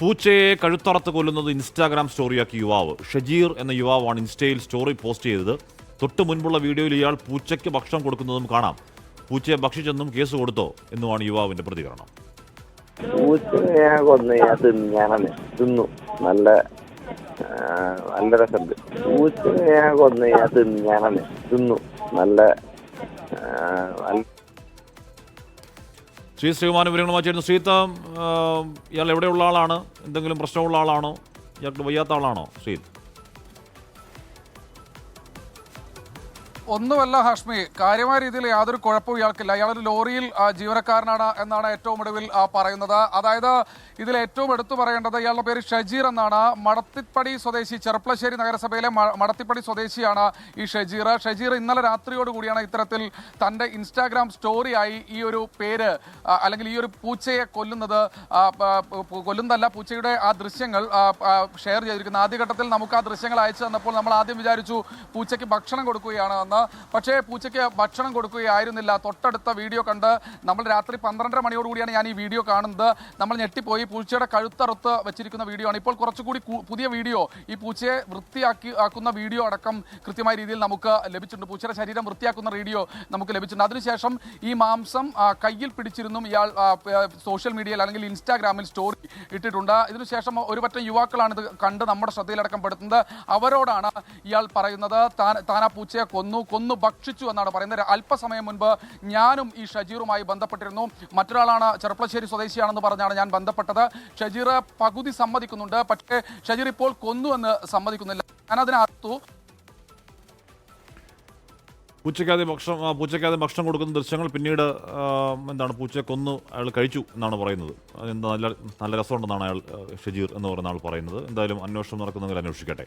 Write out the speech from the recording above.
പൂച്ചയെ കഴുത്തറത്ത് കൊല്ലുന്നത് ഇൻസ്റ്റാഗ്രാം സ്റ്റോറിയാക്കി യുവാവ്. ഷജീർ എന്ന യുവാവാണ് ഇൻസ്റ്റയിൽ സ്റ്റോറി പോസ്റ്റ് ചെയ്തത്. തൊട്ടു മുൻപുള്ള വീഡിയോയിൽ ഇയാൾ പൂച്ചയ്ക്ക് ഭക്ഷണം കൊടുക്കുന്നതും കാണാം. പൂച്ചയെ ഭക്ഷിച്ചെന്നും കേസ് കൊടുത്തോ എന്നുമാണ് യുവാവിന്റെ പ്രതികരണം. ഞാൻ നല്ല നല്ല രസമുണ്ട്. പൂച്ചനെ കൊന്നു ഞാൻ തിന്നു നല്ല നല്ല ശ്രീ ശ്രീകുമാരൻ വിവരങ്ങളുമായി ചേരുന്നു ശ്രീത്ത ഇയാൾ എവിടെയുള്ള ആളാണ്? എന്തെങ്കിലും പ്രശ്നമുള്ള ആളാണോ? ഇയാൾക്ക് വയ്യാത്ത ആളാണോ? ശ്രീത് ഒന്നുമല്ല ഹാഷ്മി കാര്യമായ രീതിയിൽ യാതൊരു കുഴപ്പവും ഇയാൾക്കില്ല. ഇയാളൊരു ലോറിയിൽ ജീവനക്കാരനാണ് എന്നാണ് ഏറ്റവും ഒടുവിൽ പറയുന്നത്. അതായത് ഇതിൽ ഏറ്റവും എടുത്തു പറയേണ്ടത് ഇയാളുടെ പേര് ഷജീർ എന്നാണ്. മടത്തിപ്പടി സ്വദേശി ചെറുപ്പളശ്ശേരി നഗരസഭയിലെ മടത്തിപ്പടി സ്വദേശിയാണ് ഈ ഷജീർ. ഷജീർ ഇന്നലെ രാത്രിയോടുകൂടിയാണ് ഇത്തരത്തിൽ തന്റെ ഇൻസ്റ്റാഗ്രാം സ്റ്റോറിയായി ഈ ഒരു പേര് അല്ലെങ്കിൽ ഈ ഒരു പൂച്ചയെ കൊല്ലുന്നത്. കൊല്ലുന്നതല്ല പൂച്ചയുടെ ആ ദൃശ്യങ്ങൾ ഷെയർ ചെയ്തിരിക്കുന്നത്. ആദ്യഘട്ടത്തിൽ നമുക്ക് ആ ദൃശ്യങ്ങൾ അയച്ചു തന്നപ്പോൾ നമ്മൾ ആദ്യം വിചാരിച്ചു പൂച്ചയ്ക്ക് ഭക്ഷണം കൊടുക്കുകയാണ് എന്ന് പക്ഷേ പൂച്ചയ്ക്ക് ഭക്ഷണം കൊടുക്കുകയായിരുന്നില്ല. തൊട്ടടുത്ത വീഡിയോ കണ്ട് നമ്മൾ രാത്രി പന്ത്രണ്ടര മണിയോടുകൂടിയാണ് ഞാൻ ഈ വീഡിയോ കാണുന്നത്. നമ്മൾ ഞെട്ടിപ്പോയി. പൂച്ചയുടെ കഴുത്തറുത്ത് വെച്ചിരിക്കുന്ന വീഡിയോ ആണ്. ഇപ്പോൾ കുറച്ചുകൂടി പുതിയ വീഡിയോ. ഈ പൂച്ചയെ വൃത്തിയാക്കി ആക്കുന്ന വീഡിയോ അടക്കം കൃത്യമായ രീതിയിൽ നമുക്ക് ലഭിച്ചിട്ടുണ്ട്. പൂച്ചയുടെ ശരീരം വൃത്തിയാക്കുന്ന വീഡിയോ നമുക്ക് ലഭിച്ചിട്ടുണ്ട്. അതിനുശേഷം ഈ മാംസം കയ്യിൽ പിടിച്ചിരുന്നു ഇയാൾ സോഷ്യൽ മീഡിയയിൽ അല്ലെങ്കിൽ ഇൻസ്റ്റാഗ്രാമിൽ സ്റ്റോറി ഇട്ടിട്ടുണ്ട്. ഇതിനുശേഷം ഒരു പറ്റം യുവാക്കളാണ് ഇത് കണ്ട് നമ്മുടെ ശ്രദ്ധയിലടക്കം പെടുത്തുന്നത്. അവരോടാണ് ഇയാൾ പറയുന്നത് താൻ താൻ ആ പൂച്ചയെ കൊന്നു കൊന്നു ഭക്ഷിച്ചു എന്നാണ് പറയുന്നത്. അല്പസമയം മുൻപ് ഞാനും ഈ ഷജീറുമായി ബന്ധപ്പെട്ടിരുന്നു. മറ്റൊരാളാണ് ചെറുപ്പളശ്ശേരി സ്വദേശിയാണെന്ന് പറഞ്ഞാണ് ഞാൻ ബന്ധപ്പെട്ടത്. ഷജീർ പകുതി സമ്മതിക്കുന്നുണ്ട്. പക്ഷേ ഷജീർ ഇപ്പോൾ കൊന്നു എന്ന് സമ്മതിക്കുന്നില്ല. ഞാൻ അർത്തു പൂച്ചയ്ക്കാതെ ഭക്ഷണം പൂച്ചയ്ക്കാതെ ഭക്ഷണം കൊടുക്കുന്ന ദൃശ്യങ്ങൾ പിന്നീട് എന്താണ് പൂച്ച കൊന്നു അയാൾ കഴിച്ചു എന്നാണ് പറയുന്നത്. അതെന്താ നല്ല നല്ല രസമുണ്ടെന്നാണ് അയാൾ ഷജീർ എന്ന് പറയുന്ന ആൾ പറയുന്നത്. എന്തായാലും അന്വേഷണം നടക്കുന്നെങ്കിൽ അന്വേഷിക്കട്ടെ.